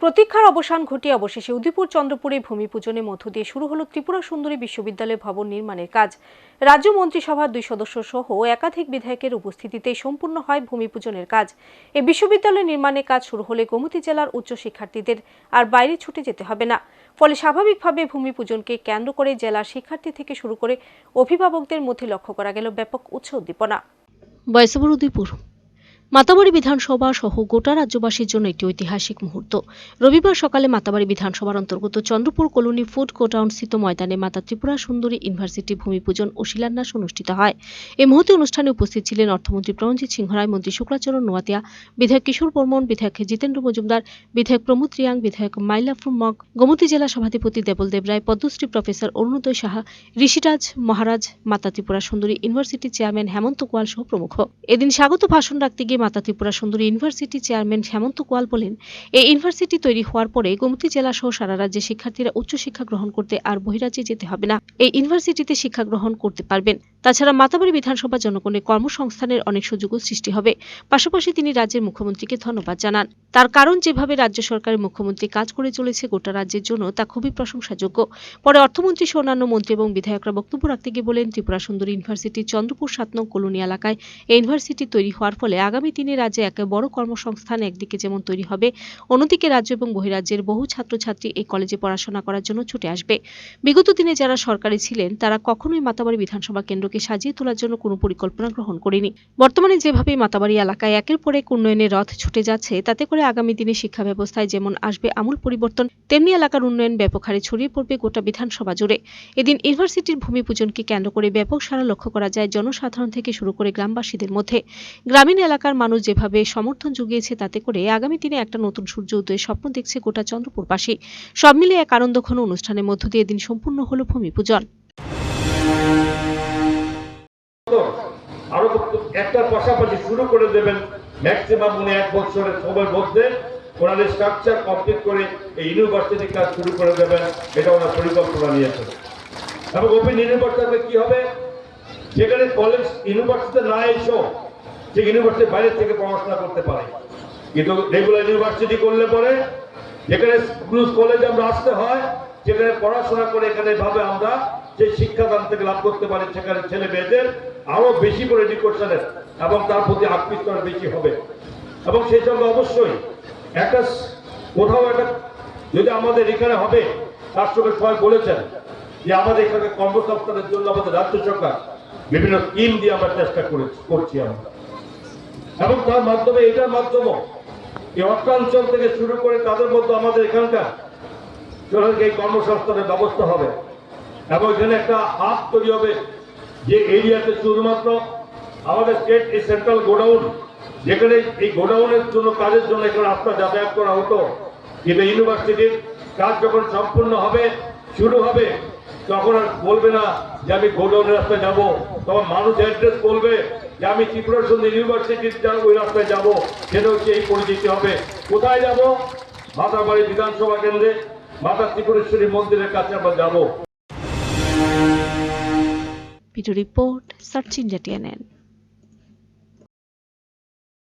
প্রতীক্ষার অবসান ঘটিয়ে অবশেষে উদিপুর চন্দ্রপুরে ভূমি পূজনের মধ্য দিয়ে শুরু হলো ত্রিপুরা সুন্দরী বিশ্ববিদ্যালয় ভবন নির্মাণের কাজ। রাজ্য মন্ত্রিসভার দুই সদস্য সহ একাধিক বিধায়কের উপস্থিতিতে সম্পূর্ণ হয় ভূমি পূজনের কাজ। এই বিশ্ববিদ্যালয় নির্মাণের কাজ শুরু হলে গোমতী জেলার উচ্চ শিক্ষার্থীদের আর বাইরে ছুটে যেতে হবে না। ফলে স্বাভাবিকভাবে ভূমি পূজনকে কেন্দ্র করে জেলার শিক্ষার্থী থেকে শুরু করে অভিভাবকদের মধ্যে লক্ষ্য করা গেল ব্যাপক উৎসাহ উদ্দীপনা। উদয়পুর। মাতাবাড়ি বিধানসভা সহ গোটা রাজ্যবাসীর জন্য একটি ঐতিহাসিক মুহূর্ত। রবিবার সকালে মাতাবাড়ি বিধানসভার অন্তর্গত চন্দ্রপুর কলোনি ফুড গোডাউন স্থিত ময়দানে মাতা ত্রিপুরা সুন্দরী ইউনিভার্সিটি ভূমি পূজন ও শিলান্যাস অনুষ্ঠিত হয়। এই মুহূর্তে অনুষ্ঠানে উপস্থিত ছিলেন অর্থমন্ত্রী প্রণজিৎ সিংহরায়, মন্ত্রী শুক্লাচরণ নোয়াতিয়া, বিধায়ক কিশোর বর্মন, বিধায়ক জিতেন্দ্র মজুমদার, বিধায়ক প্রমোদ রিয়াং, বিধায়ক মাইলাফ্রুম মগ গোমতী জেলা সভাধিপতি দেবল দেব রায় পদ্মশ্রী প্রফেসর অরুণোদয় সাহা, ঋষিরাজ মহারাজ, মাতা ত্রিপুরা সুন্দরী ইউনিভার্সিটি চেয়ারম্যান হেমন্ত কোয়াল সহ প্রমুখ। এদিন স্বাগত ভাষণ রাখতে গিয়ে মাতা ত্রিপুরা সুন্দরী ইউনিভার্সিটি চেয়ারম্যান হেমন্ত কোয়াল বলেন, এই ইউনিভার্সিটি তৈরি হওয়ার পরে গোমতী জেলা সহ সারা রাজ্যে শিক্ষার্থীরা উচ্চশিক্ষা গ্রহণ করতে আর বহিরাজ্যে যেতে হবে না। এই ইউনিভার্সিটিতে শিক্ষা গ্রহণ করতে পারবেন। তাছাড়া মাতাবাড়ি বিধানসভা জনগণের কর্মসংস্থানের অনেক সুযোগও সৃষ্টি হবে। পাশাপাশি তিনি রাজ্যের মুখ্যমন্ত্রীকে ধন্যবাদ জানান। তার কারণ যেভাবে রাজ্য সরকারের মুখ্যমন্ত্রী কাজ করে চলেছে গোটা রাজ্যের জন্য, তা খুবই প্রশংসাযোগ্য। পরে অর্থমন্ত্রী সহ অন্যান্য মন্ত্রী এবং বিধায়করা বক্তব্য রাখতে গিয়ে বলেন, ত্রিপুরা সুন্দরী ইউনিভার্সিটি চন্দ্রপুর সাত নং কলোনি এলাকায় এই ইউনিভার্সিটি তৈরি হওয়ার ফলে আগামী দিনে রাজ্যে এক বড় কর্মসংস্থান একদিকে যেমন তৈরি হবে, অন্যদিকে রাজ্য এবং বহিরাজ্যের বহু ছাত্রছাত্রী এই কলেজে পড়াশোনা করার জন্য ছুটে আসবে। বিগত দিনে যারা সরকারি ছিলেন, তারা কখনোই মাতাবাড়ি বিধানসভা কেন্দ্রকে সাজিয়ে তোলার জন্য কোনো পরিকল্পনা গ্রহণ করেনি। বর্তমানে যেভাবে মাতাবাড়ি এলাকায় একের পর এক উন্নয়নের রথ ছুটে যাচ্ছে, তাতে করে আগামী দিনে শিক্ষা ব্যবস্থায় যেমন আসবে আমূল পরিবর্তন, তেমনি এলাকার উন্নয়ন ব্যাপক হারে ছড়িয়ে পড়বে গোটা বিধানসভা জুড়ে। এদিন ইউনিভার্সিটির ভূমি পূজনকে কেন্দ্র করে ব্যাপক সারা লক্ষ্য করা যায় জনসাধারণ থেকে শুরু করে গ্রামবাসীদের মধ্যে। গ্রামীণ এলাকার মানুষ যেভাবে সমর্থন জুগিয়েছে তাতে করে আগামী দিনে একটা নতুন সূর্য উদয়ের স্বপ্ন দেখছে গোটা চন্দ্রপুরবাসী সব মিলে এক আনন্দঘন অনুষ্ঠানের মধ্য দিয়ে এদিন সম্পূর্ণ হলো ভূমি পূজন একটার পাশাপাশি শুরু করে দেবেন ম্যাক্সিমাম উনি এক বছরের সময়ের মধ্যে ওনাদের স্ট্রাকচার কমপ্লিট করে এই ইউনিভার্সিটি কাজ শুরু করে দেবেন, এটা ওনার পরিকল্পনা নিয়েছেন এবং ওপেন ইউনিভার্সিটিতে কি হবে? যেখানে কলেজ ইউনিভার্সিটিতে না এসেও যে ইউনিভার্সিটির বাইরে থেকে পড়াশোনা করতে পারে। কিন্তু রেগুলার ইউনিভার্সিটি করলে পরে যেখানে স্কুল কলেজ আমরা আসতে হয়, যেখানে পড়াশোনা করে এখানে ভাবে আমরা যে শিক্ষাদান থেকে লাভ করতে পারি, সেখানে ছেলে মেয়েদের আরও বেশি করে এডুকেশনের এবং তার প্রতি আকৃষ্ট বেশি হবে। এবং সেই সঙ্গে অবশ্যই একটা কোথাও একটা, যদি আমাদের এখানে হবে তার সঙ্গে সবাই বলেছেন যে আমাদের এখানে কর্মসংস্থানের জন্য আমাদের রাজ্য সরকার বিভিন্ন স্কিম দিয়ে আমরা চেষ্টা করে করছি আমরা। এবং তার মাধ্যমে এটার মাধ্যমে এই অর্থাঞ্চল থেকে শুরু করে তাদের মধ্যে আমাদের এখানকার জনকে এই কর্মসংস্থানের ব্যবস্থা হবে। এবং এখানে একটা হাব তৈরি হবে যে এরিয়াতে শুধুমাত্র আমাদের স্টেট এই সেন্ট্রাল গোডাউন, যেখানে এই গোডাউনের জন্য কাজের জন্য এখানে রাস্তা যাতায়াত করা হতো কিন্তু ইউনিভার্সিটির কাজ যখন সম্পূর্ণ হবে, শুরু হবে, তখন আর বলবে না যে আমি গোডাউনের রাস্তায় যাব। তখন মানুষ অ্যাড্রেস বলবে যে আমি ত্রিপুরা সুন্দর ইউনিভার্সিটির ওই রাস্তায় যাব, সেটা হচ্ছে এই পরিচিতি হবে। কোথায় যাব? মাতাবাড়ি বিধানসভা কেন্দ্রে, মাতা ত্রিপুরেশ্বরী মন্দিরের কাছে আমরা যাব। রিপোর্ট সার্চিন জাটিয়ানেন